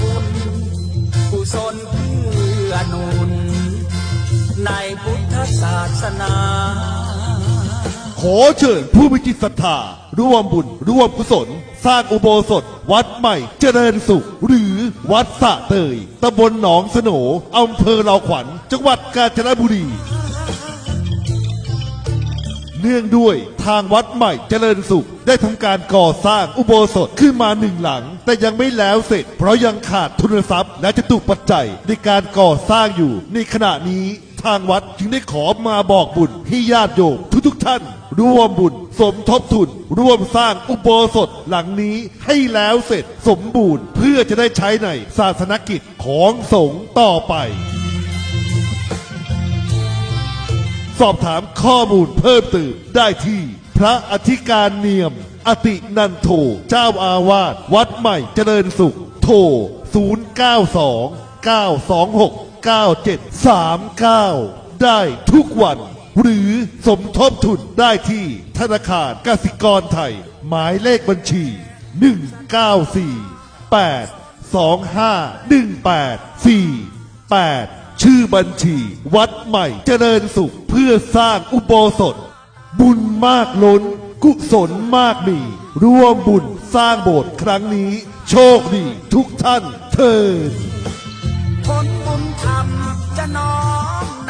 บุญกุศลเพื่อนุน ในพุทธศาสนา ขอเชิญผู้มีจิตศรัทธาร่วมบุญร่วมกุศล สร้างอุโบสถ วัดใหม่เจริญสุข หรือวัดสะเตยตำบลหนองสโหนอำเภอเลาขวัญ จังหวัดกาญจนบุรี เนื่องด้วยทางวัดใหม่เจริญสุข ได้ทำการก่อสร้างอุโบสถขึ้นมาหนึ่งหลัง แต่ยังไม่แล้วเสร็จ เพราะยังขาดทุนทรัพย์ และจตุปัจจัยในการก่อสร้างอยู่ ในขณะนี้ทางวัดจึงได้ขอมาบอกบุญให้ญาติโยมทุกๆท่าน ร่วมบุญ สมทบทุน ร่วมสร้างอุโบสถหลังนี้ให้แล้วเสร็จสมบูรณ์เพื่อจะได้ใช้ในศาสนกิจของสงฆ์ต่อไป สอบถามข้อมูลเพิ่มเติมได้ที่ พระอธิการเนียม อตินันโท เจ้าอาวาสวัดใหม่เจริญสุข โทร 092 926 9739 ได้ทุกวัน หรือสมทบทุนได้ที่ธนาคารกสิกรไทย หมายเลขบัญชี 194 8 2518 48 ชื่อบัญชี วัดใหม่เจริญสุขเพื่อสร้างอุโบสถ บุญมากล้น กุศลมากมี ร่วมบุญสร้างโบสถ์ครั้งนี้ โชคดีทุกท่านเทิดผลบุญธรรมจะน้อม